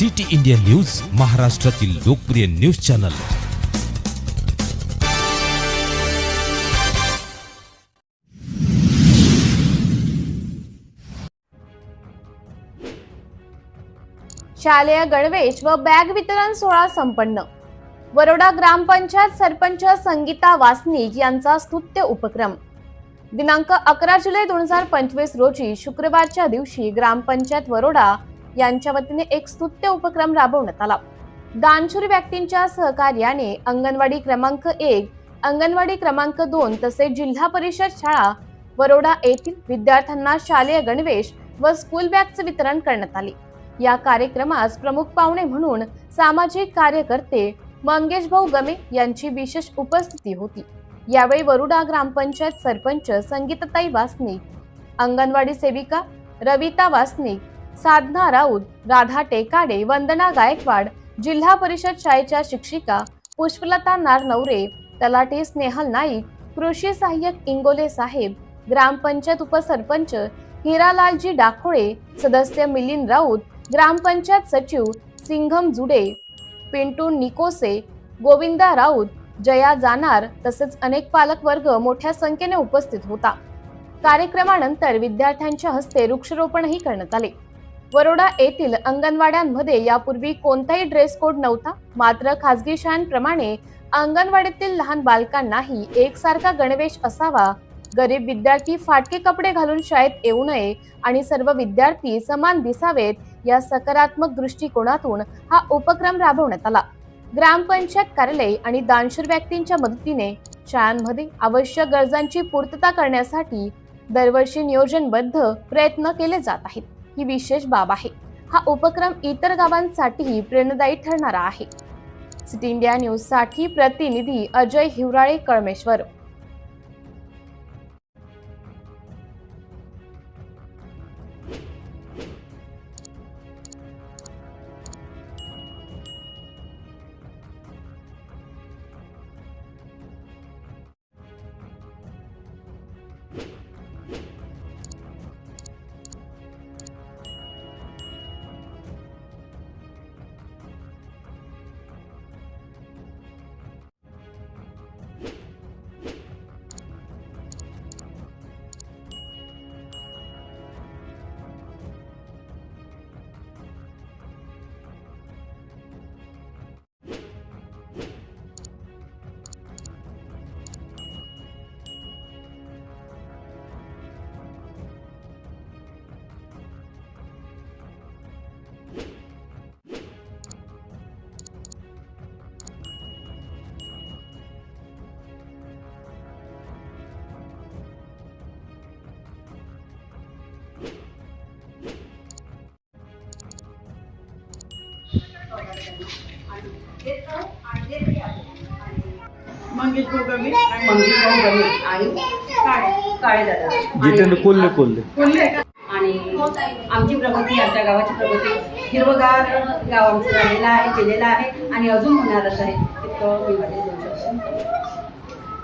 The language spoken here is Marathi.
सिटी इंडिया न्यूज महाराष्ट्रातील लोकप्रिय न्यूज चॅनल. शालेय गणवेश व बॅग वितरण सोहळा संपन्न. वरोडा ग्रामपंचायत सरपंच संगीता वासनिक यांचा स्तुत्य उपक्रम. दिनांक अकरा जुलै दोन हजार पंचवीस रोजी शुक्रवारच्या दिवशी ग्रामपंचायत वरोडा यांच्या वतीने एक स्तुत्य उपक्रम राबवण्यात आला. दानशूर व्यक्तींच्या सहकार्याने अंगणवाडी क्रमांक एक अंगणवाडी क्रमांक दोन तसेच जिल्हा परिषद शाळा वरोडा येथील विद्यार्थ्यांना शालेय गणवेश व स्कूल बॅगचे वितरण करण्यात आले. या कार्यक्रमास प्रमुख पाहुणे म्हणून सामाजिक कार्यकर्ते मंगेश भाऊ गमे यांची विशेष उपस्थिती होती. यावेळी वरुडा ग्रामपंचायत सरपंच संगीताताई वासनिक अंगणवाडी सेविका रविता वासनिक साधना राऊत राधा टेकाडे वंदना गायकवाड जिल्हा परिषद शाळेच्या शिक्षिका पुष्पलता नारनवरे तलाठी स्नेहल नाईक कृषी सहाय्यक इंगोले साहेब ग्रामपंचायत उपसरपंच हिरालालजी डाखोळे सदस्य मिलिंद राऊत ग्रामपंचायत सचिव सिंघम जुडे पिंटू निकोसे गोविंदा राऊत जया जाणार तसेच अनेक पालक वर्ग मोठ्या संख्येने उपस्थित होता. कार्यक्रमानंतर विद्यार्थ्यांच्या हस्ते वृक्षारोपणही करण्यात आले. वरोडा येथील अंगणवाड्यांमध्ये यापूर्वी कोणताही ड्रेस कोड नव्हता. मात्र खासगी शाळांप्रमाणे अंगणवाडीतील लहान बालकांनाही एकसारखा गणवेश असावा. गरीब विद्यार्थी फाटके कपडे घालून शाळेत येऊ नये आणि सर्व विद्यार्थी समान दिसावेत या सकारात्मक दृष्टिकोनातून हा उपक्रम राबवण्यात आला. ग्रामपंचायत कार्यालय आणि दानशूर व्यक्तींच्या मदतीने शाळांमध्ये आवश्यक गरजांची पूर्तता करण्यासाठी दरवर्षी नियोजनबद्ध प्रयत्न केले जात आहेत. ही विशेष बाब आहे. हा उपक्रम इतर गावांसाठीही प्रेरणादायी ठरणारा आहे. सिटी इंडिया न्यूजसाठी प्रतिनिधी अजय हिवराळे कळमेश्वर. मंगेश गोगमी मंगेश भाऊ गणे आणि काळे काळे दादा? जितेंद्र कोल्हे कोल्हे. आणि आमची प्रगती आमच्या गावाची प्रगती हिरवगार गाव आमचं झालेलं आहे केलेलं आहे आणि अजून होणारच आहे. इतकं मी